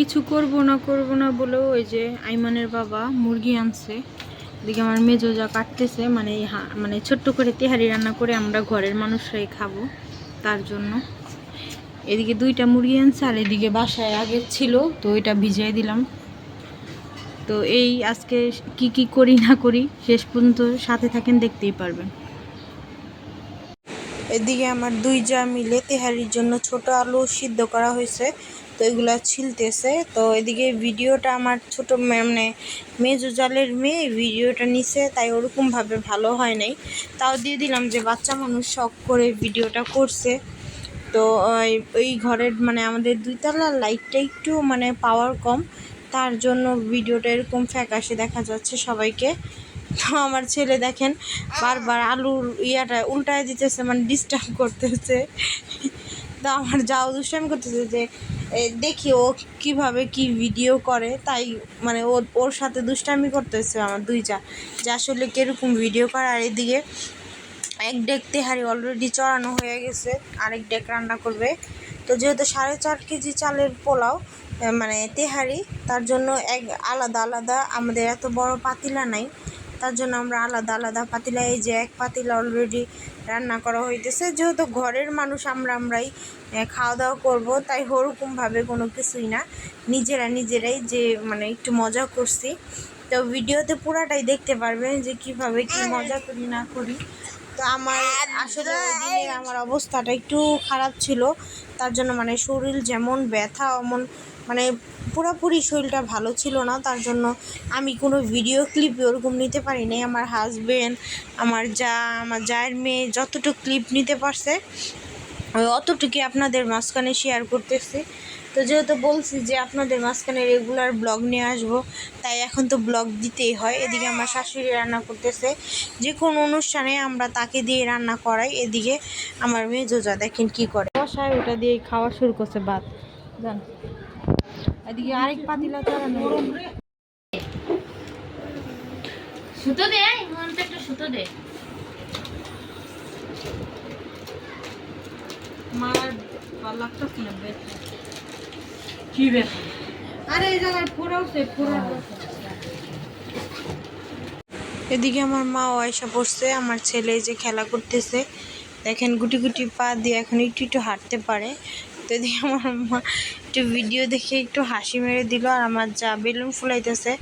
কিছু করব না করব না বলেও ওই যে আইমানের বাবা মুরগি আনছে। এদিকে আমার মেজো যা কাটতেছে মানে মানে ছোট্ট করে তেহারি রান্না করে আমরা ঘরের মানুষরাই খাব তার জন্য। এদিকে দুইটা মুরগি আনছে আর এদিকে বাসায় আগে ছিল, তো ওইটা ভিজিয়ে দিলাম। তো এই আজকে কি কি করি না করি, শেষ পর্যন্ত সাথে থাকেন, দেখতেই পারবেন। এদিকে আমার দুই যা মিলে তেহারির জন্য ছোট আলু সিদ্ধ করা হয়েছে। তো এগুলা ছিলতেছে। তো এদিকে ভিডিওটা আমার ছোট মানে মেজো জালের মেয়ে ভিডিওটা নিছে, তাই ওরকমভাবে ভালো হয় নাই। তাও দিয়ে দিলাম যে বাচ্চা মানুষ শখ করে ভিডিওটা করছে। তো, ওই ঘরের মানে আমাদের দুইতলার লাইটটা একটু মানে পাওয়ার কম। তার জন্য ভিডিওটা এরকম ফ্যাকাশে দেখা যাচ্ছে সবাইকে। তো আমার ছেলে দেখেন, বারবার আলুর ইয়াটা উল্টায় দিতেছে মানে ডিস্টার্ব করতেছে। তো আমার যা যাও দুষ্টামি করতেছে যে দেখি ও কীভাবে কি ভিডিও করে, তাই মানে ও, ওর সাথে দুষ্টামি করতেছে আমার দুই যা যে আসলে কীরকম ভিডিও করে, আর এদিকে এক ডেক তেহারি অলরেডি চড়ানো হয়ে গেছে, আরেক ডেক রান্না করবে। তো যেহেতু সাড়ে চার কেজি চালের পোলাও মানে তেহারি, তার জন্য এক আলাদা আলাদা, আমাদের এত বড় পাতিলা নাই। তার জন্য আমরা আলাদা আলাদা পাতিলা, এই যে এক পাতিলা অলরেডি রান্না করা হইতেছে। যেহেতু ঘরের মানুষ আমরা, আমরাই খাওয়া দাওয়া করব, তাই ওরকমভাবে কোনো কিছুই না। নিজেরা নিজেরাই যে মানে একটু মজা করছি। তো ভিডিওতে পুরাটাই দেখতে পারবেন যে কীভাবে কি মজা করি না করি। তো আমার আসলে ওই দিনে আমার অবস্থাটা একটু খারাপ ছিল। তার জন্য মানে শরীর যেমন ব্যথা অমন মানে পুরোপুরি শরীরটা ভালো ছিল না। তার জন্য আমি কোনো ভিডিও ক্লিপ ওরকম নিতে পারি নাই। আমার হাজবেন্ড আমার যা আমার জায়ের মেয়ে যতটুকু ক্লিপ নিতে পারছে ওই অতটুকুই আপনাদের মাঝখানে শেয়ার করতেছি। তো যেহেতু বলছি যে আপনাদের মাঝখানে রেগুলার ব্লগ নিয়ে আসব তাই এখন তো ব্লগ দিতেই হয়। এদিকে আমার শাশুড়ি রান্না করতেছে। যে কোনো অনুষ্ঠানে আমরা তাকে দিয়ে রান্না করাই। এদিকে আমার মেয়ে যোজা দেখেন কি করে। বসায় ওটা দিয়ে খাওয়া শুরু করছে ভাত। জান। এদিকে আরেক পাতিলা সুতো দে একটু সুতো দে। মার ভালো লাগতেছে না বেশ কি ব্যাপার আরে এই জায়গায় ফোড়াওছে ফোড়া এদিকে আমার মা আয়সা পড়ছে আমার ছেলে যে খেলা করতেছে। দেখেন গুটি গুটি পা দিয়ে এখন একটু একটু হাঁটতে পারে। তো এদিকে আমার মা একটু ভিডিও দেখে একটু হাসি মেরে দিল আর আমার যা বেলুন ফুলাইতেছে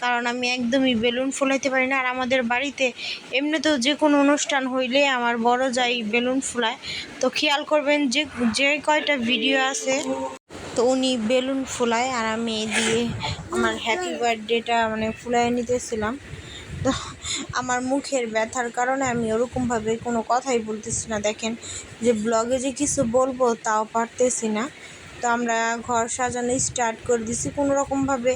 কারণ আমি একদমই বেলুন ফুলাইতে পারি না। আর আমাদের বাড়িতে এমনিতেও যে কোনো অনুষ্ঠান হইলে আমার বড় যাই বেলুন ফুলায়। তো খেয়াল করবেন যে যে কয়টা ভিডিও আছে। তো উনি বেলুন ফুলায় আর আমি দিয়ে আমার হ্যাপি বার্থডেটা মানে ফুলায় নিতেছিলাম। তো আমার মুখের ব্যথার কারণে আমি ওরকমভাবে কোনো কথাই বলতেছি না। দেখেন যে ব্লগে যে কিছু বলব তাও পারতেছি না। তো আমরা ঘর সাজানো স্টার্ট করে দিছি কোনো রকমভাবে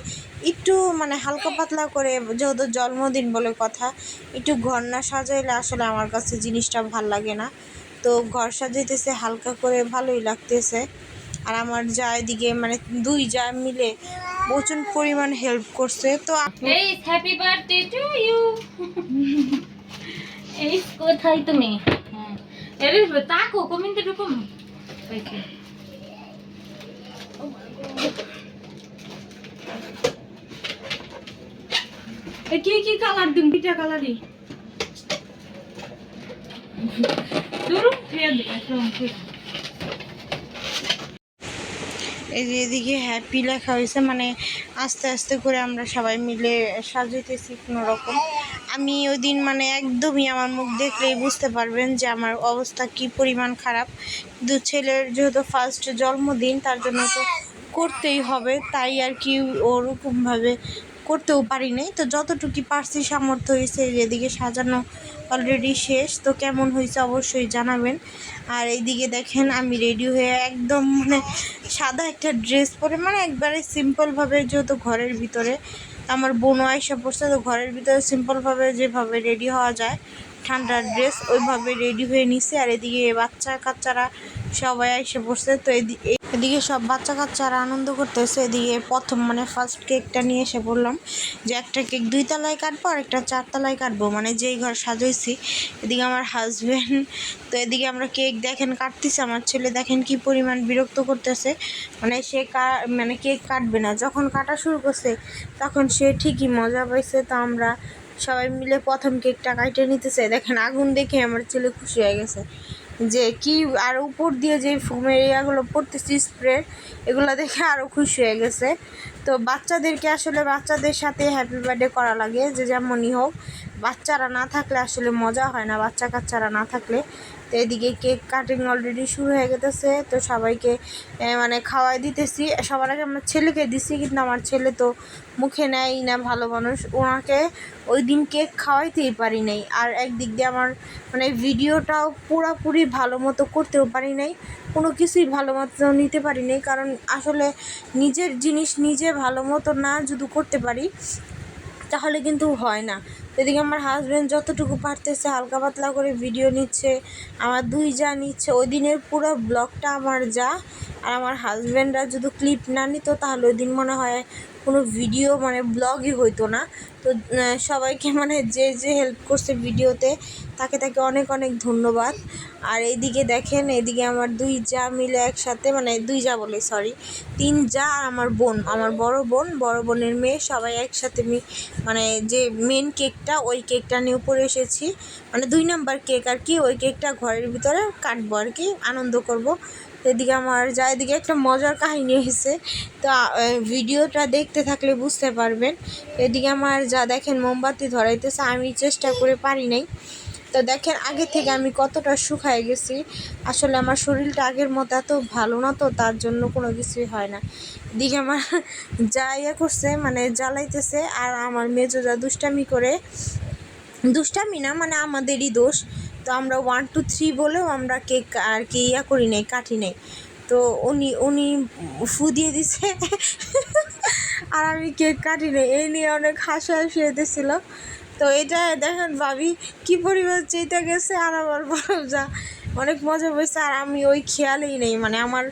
একটু মানে হালকা পাতলা করে, যেহেতু জন্মদিন বলে কথা, একটু ঘর না সাজাইলে আসলে আমার কাছে জিনিসটা ভালো লাগে না। তো ঘর সাজাইতেছে, হালকা করে ভালোই লাগতেছে। আর আমার যা এদিকে মানে দুই যা মিলে প্রচুর পরিমাণ হেল্প করছে। তো এই হ্যাপি বার্থডে টু ইউ এই কোথায় তুমি? হ্যাঁ। এরে, তাকো কমেন্টে ঢুকুম ওইকে কি কি কালার দিন পিঠা কালারই দুরু দে, একদম এই যে এদিকে হ্যাপি লেখা হয়েছে মানে আস্তে আস্তে করে আমরা সবাই মিলে সাজাইতেছি কোনো রকম। আমি ওই দিন মানে একদমই আমার মুখ দেখলেই বুঝতে পারবেন যে আমার অবস্থা কি পরিমাণ খারাপ। কিন্তু ছেলের যেহেতু ফার্স্ট জন্মদিন, তার জন্য তো করতেই হবে, তাই আর কি ওরকমভাবে করতেও পারি নাই। তো যতটুকু পারছি সামর্থ্য হয়েছে এদিকে সাজানো অলরেডি শেষ। তো কেমন হয়েছে অবশ্যই জানাবেন। আর এইদিকে দেখেন আমি রেডি হয়ে একদম মানে সাদা একটা ড্রেস পরে মানে একবারে সিম্পলভাবে যেহেতু ঘরের ভিতরে, আমার বোনও আইসা পড়ছে, তো ঘরের ভিতরে সিম্পলভাবে যেভাবে রেডি হওয়া যায় ঠান্ডার ড্রেস ওইভাবে রেডি হয়ে নিছে, আর এদিকে বাচ্চা কাচ্চারা সবাই এসে বসছে তো এদি- এদিকে সব বাচ্চা কাচ্চারা আনন্দ করতেছে। এদিকে প্রথম মানে ফার্স্ট কেকটা নিয়ে এসে বললাম যে, একটা কেক দুই তলায় কাটবো, আর একটা চার তলায় কাটবো। মানে যেই ঘর সাজাইছি, এদিকে আমার হাজবেন্ড তো এদিকে আমরা কেক দেখেন কাটতেছি। আমার ছেলে দেখেন কি পরিমাণ বিরক্ত করতেছে। মানে সে মানে কেক কাটবে না। যখন কাটা শুরু করছে, তখন সে ঠিকই মজা পাইছে। তো আমরা সবাই মিলে প্রথম কেকটা কাটে নিতেছে। দেখেন, আগুন দেখে আমার ছেলে খুশি হয়ে গেছে। যে কি আর উপর দিয়ে যে ফোমের ইয়াগুলো পড়তেছি স্প্রে এগুলো দেখে আরও খুশি হয়ে গেছে। তো বাচ্চাদেরকে আসলে বাচ্চাদের সাথে হ্যাপি বার্থডে করা লাগে, যে যেমনই হোক। বাচ্চারা না থাকলে আসলে মজা হয় না বাচ্চা কাচ্চারা না থাকলে। এদিকে কেক কাটিং অলরেডি শুরু হয়ে গেছে তো সবাইকে মানে খাওয়াই দিতেছি। সবার আগে আমার ছেলেকে দিছি, কিন্তু আমার ছেলে তো মুখে নেয় না, ভালো মানুষ। ওনাকে ওই দিন কেক খাওয়াইতেই পারি নাই। আর একদিক দিয়ে আমার মানে ভিডিওটাও পুরোপুরি ভালো মতো করতেও পারি নাই। কোনো কিছুই ভালো মতো নিতে পারি নাই, কারণ আসলে নিজের জিনিস নিজে ভালো মতো না যদি করতে পারি তাহলে কিন্তু হয় না। এদিকে আমার হাজব্যান্ড যতটুকু পারতেছে হালকা পাতলা করে ভিডিও নিচ্ছে, আমার দুই যা নিচ্ছে, ওই দিনের পুরো ব্লগটা আমার যা। আর আমার হাজব্যান্ডরা যদি ক্লিপ না নিত, তাহলে ওই দিন মনে হয় কোনো ভিডিও মানে ব্লগই হইতো না। তো সবাইকে মানে যে যে হেল্প করছে ভিডিওতে তাকে তাকে অনেক অনেক ধন্যবাদ। আর এইদিকে দেখেন এদিকে আমার দুই যা মিলে একসাথে মানে দুই যা বলে সরি তিন যা আর আমার বোন, আমার বড় বোন, বড় বোনের মেয়ে, সবাই একসাথে মানে যে মেন কেকটা ওই কেকটা নিয়ে উপরে এসেছি। মানে দুই নাম্বার কেক আর কি, ওই কেকটা ঘরের ভিতরে কাটবো আর কি, আনন্দ করব। এদিকে আমার যা, এদিকে একটা মজার কাহিনী হয়েছে। তো ভিডিওটা দেখতে থাকলে বুঝতে পারবেন। এদিকে আমার যা দেখেন, মোমবাতি ধরাইতেছে, আমি চেষ্টা করে পারি নাই। তো দেখেন, আগে থেকে আমি কতটা শুকায় গেছি। আসলে আমার শরীরটা আগের মতো এত ভালো না তো, তার জন্য কোনো কিছুই হয় না। দিকে আমার যা ইয়ে করছে মানে জ্বালাইতেছে, আর আমার মেজো যা দুষ্টামি করে, দুষ্টামি না মানে আমাদেরই দোষ। তো আমরা ওয়ান টু থ্রি বলেও আমরা কেক আর কি ইয়া করি নাই, কাটি নাই। তো উনি উনি ফু দিয়ে দিছে। আর আমি কেক কাটি নাই, এই নিয়ে অনেক হাসাহাসি হইতেছিল। তো এটা দেখেন ভাবি, কি পরিমাণ চেতে গেছে আর আমার বড় যা অনেক মজা হয়েছে আর আমি ওই খেয়ালেই নেই মানে আমার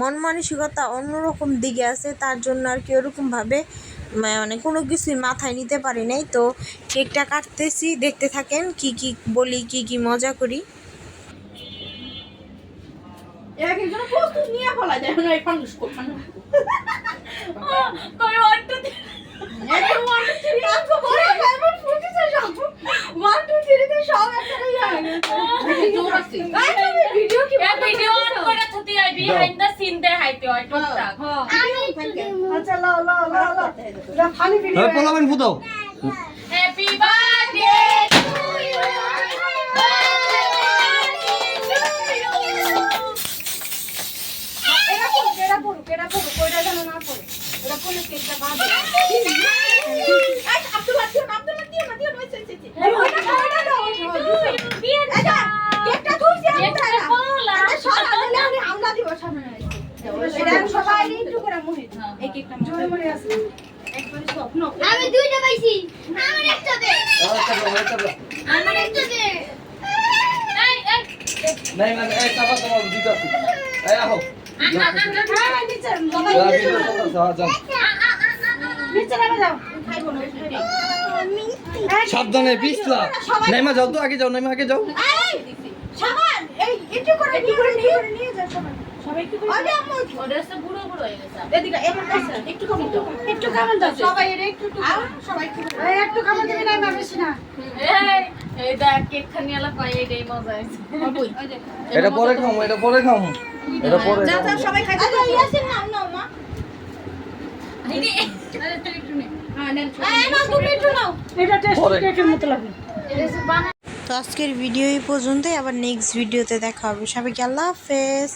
মন মানসিকতা অন্যরকম দিকে আছে, তার জন্য আর কি ওরকমভাবে মানে কোনো কিছুই মাথায় নিতে পারি নাই। তো কেকটা কাটতেছি দেখতে থাকেন কি কি বলি কি কি মজা করি। হয়ে ভিডিও কি ভিডিও অন করে থুতি আই বিহাইন্ড দ্য সিন দে হাইতে হয় টুকটাক। পোলাবেন ফুদাও হ্যাপি বার্থডে টু ইউ এটা পড়ুক এটা পড়ুক এটা পড়ুক ওইটা যেন না পড়ে এটা পড়লে কেকটা দাও কেকটা। এটা সব দিব সামনে এটা সবাই একটু করে মোহিত এই কেকটা জোরে মনে আছে একবারে স্বপ্ন আমি দুইটা পাইছি আমার একটা দে আমার একটা দে এই এই নাই মানে এই চাপা তোমার দিতে আছে এই আহো। সাবধানে পিছলা। নাইমা যাও তো আগে যাও নাইমা আগে যাও। সাবান, এই, একটু করে নিয়ে করে নিয়ে যাও সবাই। আরে আম্মু, ওদের সব বুড়ো বুড়ো গেছে। এদিকে, এবার কাছে, একটু কামান দাও। একটু কামান দাও, সবাই এর একটু একটু করে। এই, একটু কামান দিবি না, না বেশি না। এই এই দেখ কেক খানি আলা পাই এটাই মজা হইছে এটা পরে খাও এটা পরে খাও এটা পরে। সবাই মা। তো আজকের ভিডিও এই পর্যন্তই আবার নেক্সট ভিডিওতে দেখা হবে। সবাইকে আল্লাহ হাফেজ।